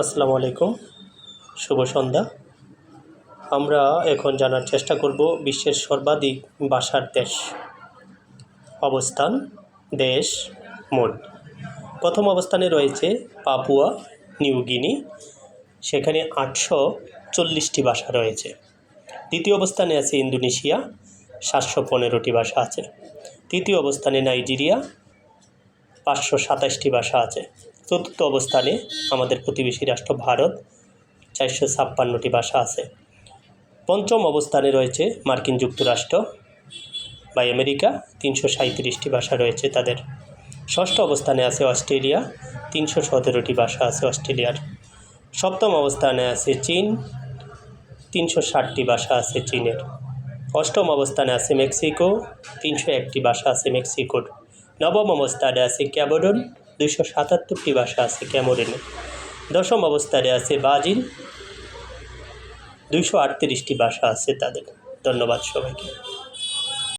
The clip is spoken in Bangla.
আসসালামু আলাইকুম। শুভ সন্ধ্যা। আমরা এখন জানার চেষ্টা করব বিশ্বের সর্বাধিক বাসার দেশ। অবস্থান, দেশ মোট প্রথম অবস্থানে রয়েছে পাপুয়া, নিউ গিনি। সেখানে আটশো চল্লিশটি ভাষা রয়েছে। দ্বিতীয় অবস্থানে আছে ইন্দোনেশিয়া, সাতশো পনেরোটি ভাষা আছে। তৃতীয় অবস্থানে নাইজেরিয়া পাঁচশো সাতাশটি ভাষা আছে। চতুর্থ অবস্থানে আমাদের প্রতিবেশী রাষ্ট্র ভারত, চারশো ছাপ্পান্নটি ভাষা আছে। পঞ্চম অবস্থানে রয়েছে মার্কিন যুক্তরাষ্ট্র বা আমেরিকা, তিনশো সাঁত্রিশটি ভাষা রয়েছে তাদের। ষষ্ঠ অবস্থানে আছে অস্ট্রেলিয়া, তিনশো সতেরোটি ভাষা আছে অস্ট্রেলিয়ার। সপ্তম অবস্থানে আছে চীন, তিনশো ষাটটি ভাষা আছে চীনের। অষ্টম অবস্থানে আছে মেক্সিকো, তিনশো একটি ভাষা আছে মেক্সিকোর। নবম অবস্থানে আছে ক্যামরন, দুইশো সাতাত্তরটি ভাষা আছে ক্যামরনে। দশম অবস্থানে আছে ব্রাজিল, দুইশো আটত্রিশটি ভাষা আছে তাদের। ধন্যবাদ সবাইকে।